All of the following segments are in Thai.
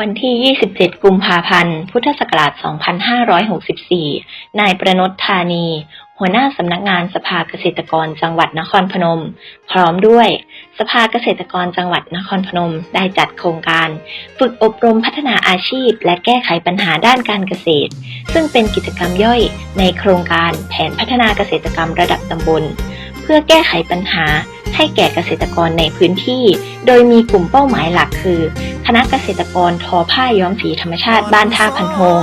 วันที่ 27 กุมภาพันธ์ พุทธศักราช 2564 นายประนตธานี หัวหน้าสำนักงานสภาเกษตรกรจังหวัดนครพนม พร้อมด้วย สภาเกษตรกรจังหวัดนครพนม ได้จัดโครงการ ฝึกอบรมพัฒนาอาชีพ และแก้ไขปัญหาด้านการเกษตร ซึ่งเป็นกิจกรรมย่อยในโครงการแผนพัฒนาเกษตรกรรมระดับตำบล เพื่อแก้ไขปัญหาให้แก่เกษตรกรในพื้นที่ โดยมีกลุ่มเป้าหมายหลักคือ คณะเกษตรกรทอผ้าย้อมสีธรรมชาติบ้านท่าพันโฮง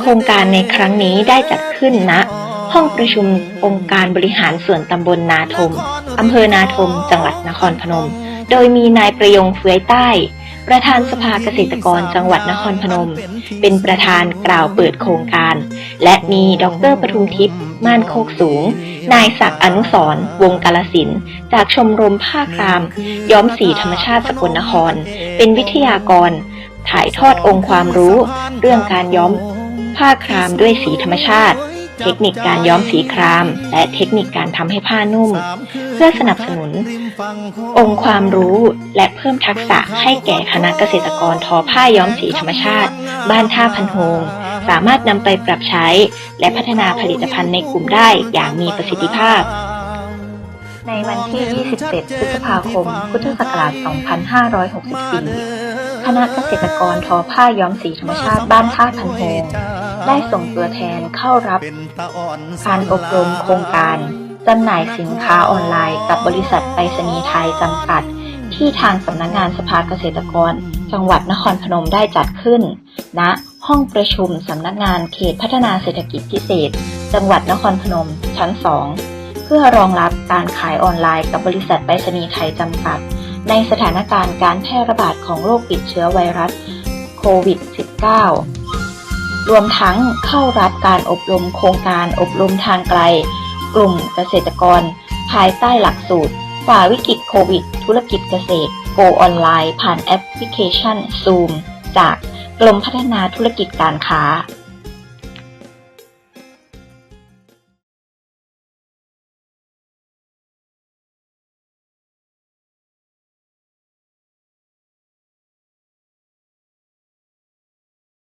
โครงการในครั้งนี้ได้จัดขึ้นณห้องประชุมองค์การบริหารส่วนตำบลนาทม อำเภอนาทม จังหวัดนครพนม โดยมีนายประยงเฟื้อยใต้ ประธานสภาเกษตรกรจังหวัดนครพนม เป็นประธานกล่าวเปิดโครงการ และมีดรปทุมทิพย์ ม่านโคกสูง นายศักดิ์อนุสรวงกาลสินธุ์จากชมรมผ้าคราม ย้อมสีธรรมชาติสกลนคร เป็นวิทยากร ถ่ายทอดองค์ความรู้ เรื่องการย้อมผ้าครามด้วยสีธรรมชาติ เทคนิคการย้อมสีคราม และเทคนิคการทำให้ผ้านุ่ม เพื่อสนับสนุน องค์ความรู้และเพิ่มทักษะให้แก่คณะเกษตรกรทอผ้าย้อมสีธรรมชาติ บ้านท่าพันโฮง สามารถนำไปปรับใช้ และพัฒนาผลิตภัณฑ์ในกลุ่มได้อย่างมีประสิทธิภาพ ในวันที่ 27 พฤษภาคม พุทธศักราช 2564 คณะเกษตรกรทอผ้าย้อมสีธรรมชาติบ้านท่าพันโฮงได้ส่งตัวแทนเข้ารับการอบรมโครงการจำหน่ายสินค้าออนไลน์กับบริษัทไปรษณีย์ไทยจำกัด ที่ทางสำนักงานสภาเกษตรกร จังหวัดนครพนมได้จัดขึ้นณ ห้องประชุมสำนักงานเขตพัฒนาเศรษฐกิจพิเศษ จังหวัดนครพนม ชั้น 2 เพื่อรองรับการขายออนไลน์กับบริษัทไปรษณีย์ไทยจำกัด ในสถานการณ์การแพร่ระบาดของโรคติดเชื้อไวรัสโควิด -19 รวมทั้งเข้ารับการอบรมโครงการอบรมทางไกล กลุ่มเกษตรกร ภายใต้หลักสูตรฝ่าวิกฤตโควิด ธุรกิจเกษตร Go ออนไลน์ผ่านแอปพลิเคชัน Zoom จากกรมพัฒนาธุรกิจการค้า